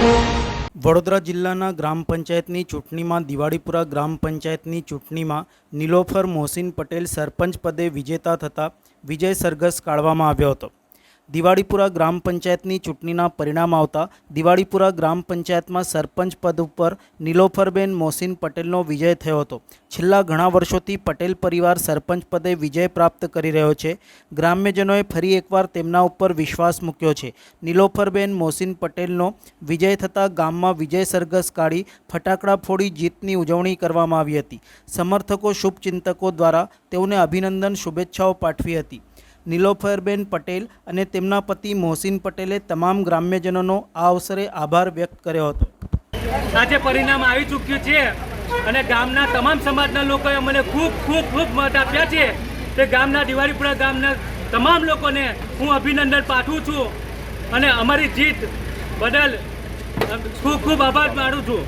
વડોદરા જિલ્લાના ગ્રામ પંચાયતની ચૂંટણીમાં દિવાળીપુરા ગ્રામ પંચાયતની ચૂંટણીમાં નિલોફર મોહસિન પટેલ સરપંચ પદે વિજેતા થતાં વિજય સરઘસ કાઢવામાં આવ્યો હતો. દિવાળીપુરા ગ્રામ પંચાયતની ચૂંટણીના પરિણામ આવતા દિવાળીપુરા ગ્રામ પંચાયતમાં સરપંચ પદ ઉપર નિલોફરબેન મોસીન પટેલનો વિજય થયો હતો. છેલ્લા ઘણા વર્ષોથી પટેલ પરિવાર સરપંચ પદે વિજય પ્રાપ્ત કરી રહ્યો છે. ગ્રામ્યજનોએ ફરી એકવાર તેમના ઉપર વિશ્વાસ મૂક્યો છે. નિલોફરબેન મોસીન પટેલનો વિજય થતાં ગામમાં વિજય સરઘસ કાઢી ફટાકડા ફોડી જીતની ઉજવણી કરવામાં આવી હતી. સમર્થકો, શુભચિંતકો દ્વારા તેઓને અભિનંદન, શુભેચ્છાઓ પાઠવી હતી. નિલોફરબેન પટેલ અને તેમના પતિ મોહસિન પટેલે તમામ ગ્રામ્યજનોનો આ અવસરે આભાર વ્યક્ત કર્યો હતો. આજે પરિણામ આવી ચૂક્યું છે અને ગામના તમામ સમાજના લોકોએ મને ખૂબ ખૂબ ખૂબ મત આપ્યા છે તે ગામના દિવાળીપુરા ગામના તમામ લોકોને હું અભિનંદન પાઠવું છું અને અમારી જીત બદલ ખૂબ ખૂબ આભાર માનું છું.